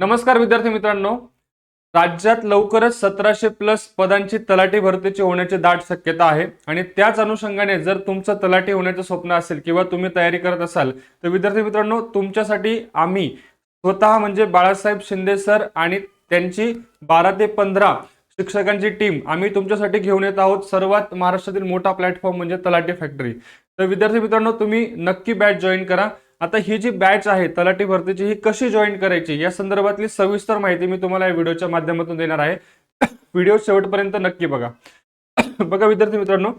नमस्कार विद्यार्थी मित्रांनो. राज्यात लवकरच सतराशे प्लस पदांची तलाठी भरतीची होण्याची दाट शक्यता आहे. आणि त्याच अनुषंगाने जर तुमचं तलाठी होण्याचं स्वप्न असेल किंवा तुम्ही तयारी करत असाल तर विद्यार्थी मित्रांनो तुमच्यासाठी आम्ही स्वतः म्हणजे बाळासाहेब शिंदे सर आणि त्यांची बारा ते पंधरा शिक्षकांची टीम आम्ही तुमच्यासाठी घेऊन येत आहोत. सर्वात महाराष्ट्रातील मोठा प्लॅटफॉर्म म्हणजे तलाठी फॅक्टरी तर विद्यार्थी मित्रांनो तुम्ही नक्की बॅच जॉईन करा. आता ही जी बॅच आहे तलाठी भरतीची ही कशी जॉईन करायची? या संदर्भातली सविस्तर माहिती मी तुम्हाला या व्हिडिओच्या माध्यमातून देणार आहे. व्हिडिओ शेवटपर्यंत नक्की बघा. बघा विद्यार्थी मित्रांनो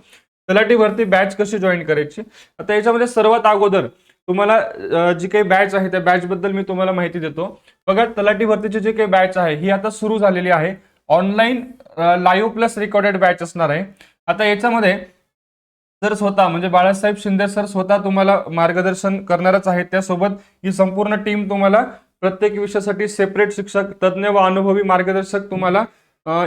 तलाठी भरती बॅच कशी जॉईन करायची? आता याच्यामध्ये सर्वात अगोदर तुम्हाला जी काही बॅच आहे त्या बॅच बद्दल मी तुम्हाला माहिती देतो. बघा तलाठी भरतीची जी काही बॅच आहे ही आता सुरू झालेली आहे. Online live plus recorded batch असणार आहे. आता याच्यामध्ये जर स्वतः म्हणजे बाळासाहेब शिंदे सर स्वतः तुम्हाला मार्गदर्शन करणारच आहेत. त्यासोबत ही संपूर्ण टीम तुम्हाला प्रत्येक विषयासाठी सेपरेट शिक्षक तज्ज्ञ व अनुभवी मार्गदर्शक तुम्हाला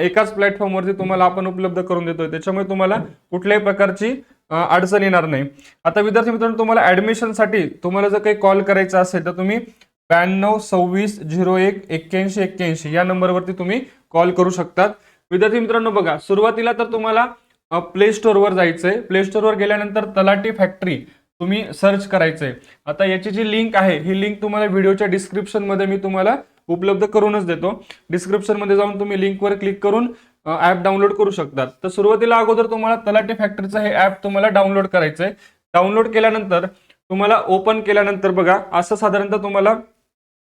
एकाच प्लॅटफॉर्मवरती तुम्हाला आपण उपलब्ध करून देतोय. त्याच्यामुळे तुम्हाला कुठल्याही प्रकारची अडचण येणार नाही. आता विद्यार्थी मित्रांनो तुम्हाला ऍडमिशनसाठी तुम्हाला जर काही कॉल करायचा असेल तर तुम्ही ब्याण्णव सव्वीस झिरो एक एक्क्याऐंशी एक्क्याऐंशी या नंबरवरती तुम्ही कॉल करू शकतात. विद्यार्थी मित्रांनो बघा सुरुवातीला तर तुम्हाला प्ले स्टोअरवर जायचंय. प्ले स्टोअरवर गेल्यानंतर तलाटी फॅक्टरी तुम्ही सर्च करायचंय. आता याची जी लिंक आहे ही लिंक तुम्हाला व्हिडिओच्या डिस्क्रिप्शनमध्ये मी तुम्हाला उपलब्ध करूनच देतो. डिस्क्रिप्शनमध्ये जाऊन तुम्ही लिंकवर क्लिक करून ॲप डाउनलोड करू शकतात. तर सुरुवातीला अगोदर तुम्हाला तलाटी फॅक्टरीचं हे ॲप तुम्हाला डाउनलोड करायचं आहे डाउनलोड केल्यानंतर तुम्हाला ओपन केल्यानंतर बघा असं साधारणतः तुम्हाला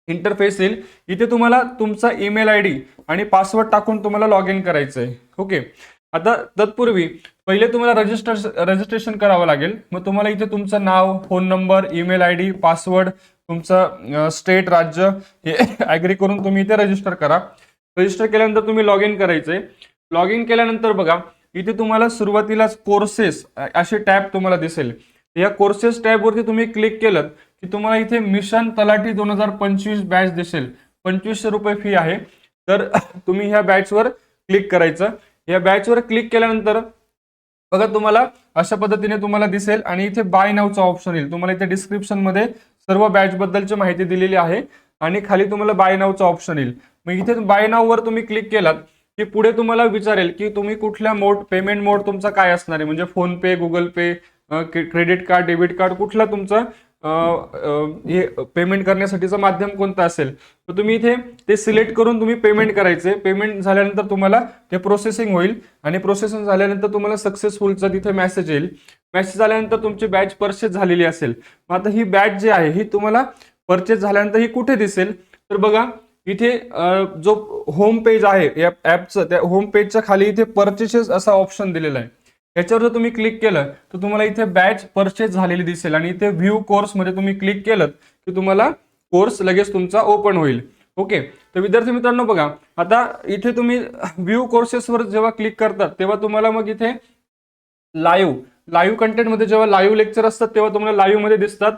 इंटरफेस येईल. इथे तुम्हाला तुमचा ईमेल आय डी आणि पासवर्ड टाकून तुम्हाला लॉग इन करायचं आहे ओके आता तत्पूर्वी पहिले तुम्हाला रजिस्टर रजिस्ट्रेशन करावं लागेल. मग तुम्हाला इथे तुमचं नाव phone number email I D password तुमचं स्टेट राज्य हे ॲग्री करून तुम्ही इथे रजिस्टर करा. रजिस्टर केल्यानंतर तुम्ही लॉग इन करायचंय. लॉग इन केल्यानंतर बघा इथे तुम्हाला सुरुवातीलाच कोर्सेस असे टॅब तुम्हाला दिसेल. या कोर्सेस टॅबवरती तुम्ही क्लिक केलं की तुम्हाला इथे मिशन तलाठी दोन हजार पंचवीस बॅच दिसेल. पंचवीसशे रुपये फी आहे. तर तुम्ही ह्या बॅचवर क्लिक करायचं. या बॅचवर क्लिक केल्यानंतर बघा तुम्हाला अशा पद्धतीने तुम्हाला दिसेल आणि इथे बाय नावचा ऑप्शन येईल. तुम्हाला इथे डिस्क्रिप्शनमध्ये सर्व बॅच बद्दलची माहिती दिलेली आहे आणि खाली तुम्हाला बाय नावचा ऑप्शन येईल. मग इथे बाय नाववर तुम्ही क्लिक केलात की पुढे तुम्हाला विचारेल की तुम्ही कुठल्या मोड पेमेंट मोड तुमचा काय असणार आहे? म्हणजे PhonePe Google Pay credit card debit card कुठला तुमचा हे पेमेंट करण्यासाठीचं माध्यम कोणतं असेल? तर तुम्ही इथे ते सिलेक्ट करून तुम्ही पेमेंट करायचे. पेमेंट झाल्यानंतर तुम्हाला ते प्रोसेसिंग होईल आणि प्रोसेसिंग झाल्यानंतर तुम्हाला सक्सेसफुलचा तिथे मेसेज येईल. मेसेज आल्यानंतर तुमची बॅच परचेस झालेली असेल. मग आता ही बॅच जी आहे ही तुम्हाला परचेस झाल्यानंतर ही कुठे दिसेल? तर बघा इथे जो होम पेज आहे या ॲपचं त्या होम पेजच्या खाली इथे परचेसेस असा ऑप्शन दिलेला आहे. याच्यावर जर तुम्ही क्लिक केलं तर तुम्हाला इथे बॅच परचेस झालेली दिसेल आणि इथे व्ह्यू कोर्समध्ये तुम्ही क्लिक केलं की तुम्हाला कोर्स लगेच तुमचा ओपन होईल. ओके तर विद्यार्थी मित्रांनो बघा आता इथे तुम्ही व्ह्यू कोर्सेसवर जेव्हा क्लिक करतात तेव्हा तुम्हाला मग इथे लाईव्ह लाईव्ह कंटेंटमध्ये जेव्हा लाईव्ह लेक्चर असतात तेव्हा तुम्हाला लाईव्हमध्ये दिसतात.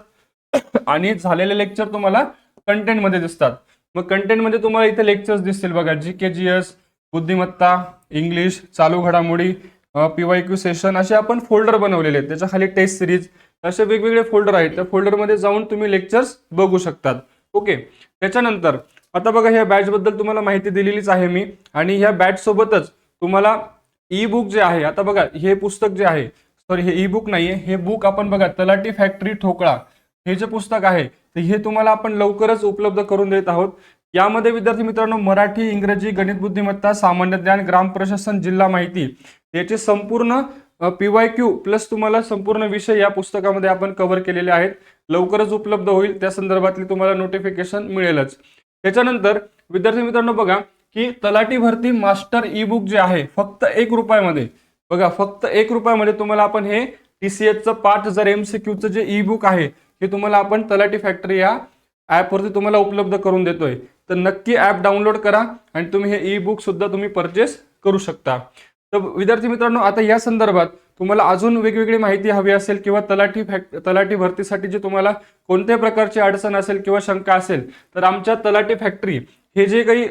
आणि झालेले लेक्चर तुम्हाला कंटेंटमध्ये दिसतात. मग कंटेंटमध्ये तुम्हाला इथे लेक्चर्स दिसतील बघा जी के जी एस बुद्धिमत्ता इंग्लिश चालू घडामोडी पीवाय क्यू सेशन असे आपण फोल्डर बनवलेले आहेत. त्याच्याखाली टेस्ट सिरीज असे वेगवेगळे फोल्डर आहेत. त्या फोल्डरमध्ये जाऊन तुम्ही लेक्चर्स बघू शकतात. ओके त्याच्यानंतर आता बघा ह्या बॅच बद्दल तुम्हाला माहिती दिलेलीच आहे मी. आणि ह्या बॅचसोबतच तुम्हाला ई बुक जे आहे आता बघा हे पुस्तक जे आहे सॉरी हे ई बुक नाहीये. हे बुक आपण बघा तलाटी फॅक्टरी ठोकळा. हे जे पुस्तक आहे तर हे तुम्हाला आपण लवकरच उपलब्ध करून देत आहोत. यामध्ये विद्यार्थी मित्रांनो मराठी इंग्रजी गणित बुद्धिमत्ता सामान्य ज्ञान ग्राम प्रशासन जिल्हा माहिती याचे संपूर्ण पीवाय क्यू प्लस तुम्हाला संपूर्ण विषय या पुस्तकामध्ये आपण कव्हर केलेले आहेत. लवकरच उपलब्ध होईल. त्या संदर्भातली तुम्हाला नोटिफिकेशन मिळेलच. त्याच्यानंतर विद्यार्थी मित्रांनो बघा की तलाठी भरती मास्टर ई बुक जे आहे फक्त एक रुपयामध्ये बघा फक्त एक रुपयामध्ये तुम्हाला आपण हे टीसीएचचं पाच हजार एम सी क्यूचं जे ई बुक आहे हे तुम्हाला आपण तलाठी फॅक्टरी या ॲपवरती तुम्हाला उपलब्ध करून देतोय. तर नक्की ॲप डाउनलोड करा आणि तुम्ही हे ई बुकसुद्धा तुम्ही परचेस करू शकता. तर विद्यार्थी मित्रांनो आता या संदर्भात तुम्हाला अजून वेगवेगळी माहिती हवी असेल किंवा तलाठी फॅक्ट तलाठी भरतीसाठी जी तुम्हाला कोणत्या प्रकारची अडचण असेल किंवा शंका असेल तर आमच्या तलाठी फॅक्टरी हे जे काही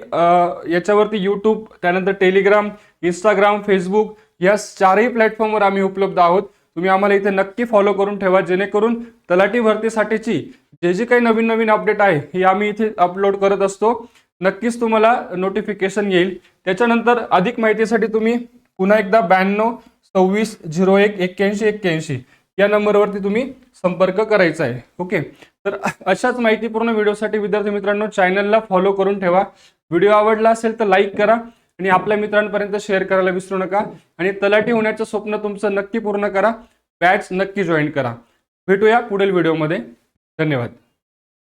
याच्यावरती यूट्यूब त्यानंतर टेलिग्राम इंस्टाग्राम फेसबुक या चारही प्लॅटफॉर्मवर आम्ही उपलब्ध आहोत. तुम्ही आम्हाला इथे नक्की फॉलो करून ठेवा जेणेकरून तलाठी भरतीसाठीची जे जे काही नवीन नवीन अपडेट आहे हे आम्ही इथे अपलोड करत असतो. नक्कीच तुम्हाला नोटिफिकेशन येईल. त्याच्यानंतर अधिक माहितीसाठी तुम्ही पुन्हा एकदा ब्याण्णव सव्वीस झिरो एक एक्क्याऐंशी एक्क्याऐंशी या नंबरवरती तुम्ही संपर्क करायचा आहे. ओके? तर अशाच माहितीपूर्ण व्हिडिओसाठी विद्यार्थी मित्रांनो चॅनलला फॉलो करून ठेवा. व्हिडिओ आवडला असेल तर लाईक करा आणि आपल्या मित्रांपर्यंत शेअर करायला विसरू नका. आणि तलाठी होण्याचं स्वप्न तुमचं नक्की पूर्ण करा. बॅच नक्की जॉईन करा. भेटूया पुढील व्हिडिओमध्ये धन्यवाद.